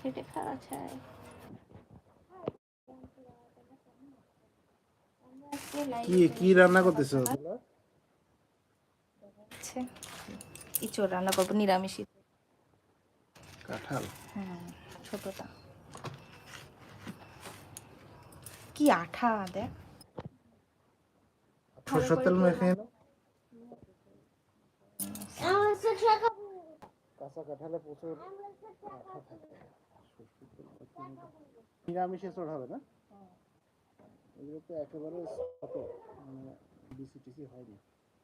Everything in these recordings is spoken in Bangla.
খেটে খাওয়া চাই কি কি রান্না করতেছো? ইচোর রান্না করব নিরামিষই কাঁঠাল। হুম ছোটটা। কি আঠা দেখ। সরষের তেল মেখে নাও। কাঁচা কাঁঠালে প্রচুর আঠা থাকে সরষের তেল মেখে নিলে নিরামিষে চড় হবে না? এগুলো তো একেবারে ছোট মানে বিসি টিসি হয়নি।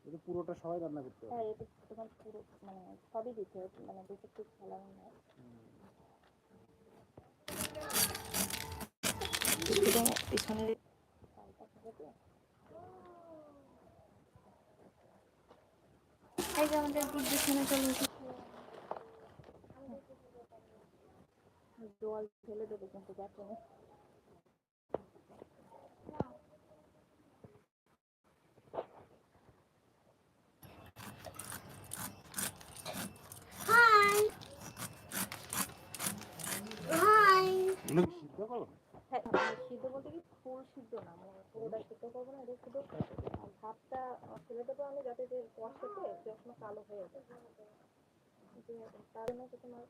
এটা পুরোটা সবাই রান্না করতে হবে হ্যাঁ এটা তোমার পুরো মানে সবই দিতে হবে মানে বেশি কিছু না। পিছনে এই যে আমাদের দুধ পিছনে চলে জল ফেলে দেবে কিন্তু যাচ্ছে না। এগুলো সিদ্ধ হ্যাঁ মানে সিদ্ধ বলতে কি ফুল সিদ্ধ না মানে পুরোটা সিদ্ধ করব না এটা শুধু আহ, ভাতটা আহ, ফেলে দেবো আমি যাতে যে কষাতে কালো হয়ে যায়। যে তার জন্য তোমার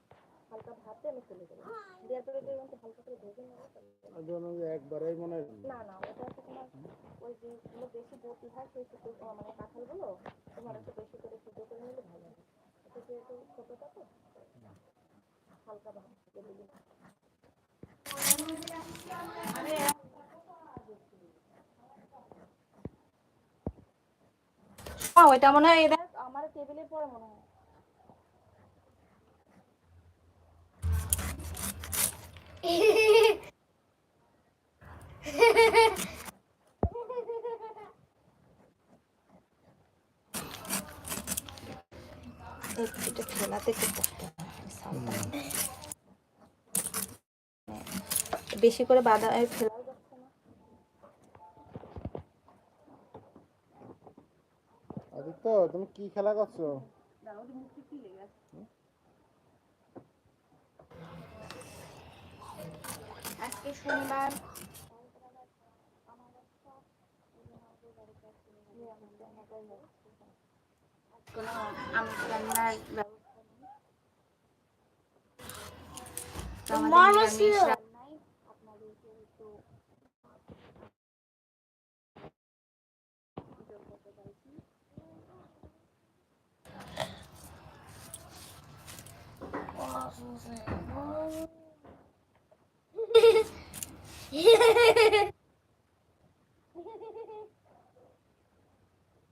হালকা ভাতে আমি ফেলে দেবো। দেওয়ার পরে যে হালকা করে ভেজে নেব একবারেই মনে হয় না না ওটা হচ্ছে তোমার ওই যেগুলো বেশি বটি হয় সেই শুকনো মানে কাঁঠালগুলো তোমার একটু বেশি করে সিদ্ধ করে নিলে ভালো হবে এটা যেহেতু ছোটোটা তো হালকা ভাত ফেলে ওইটা মনে হয় আমার টেবিলের পরে মনে হয়। খেলাতে বেশি করে বাদা এ, ফেলাও যাচ্ছে না আদিত্য তুমি কি খেলা করছ? আজকে শনিবার। কোনো রান্নার ব্যবস্থা নেই তো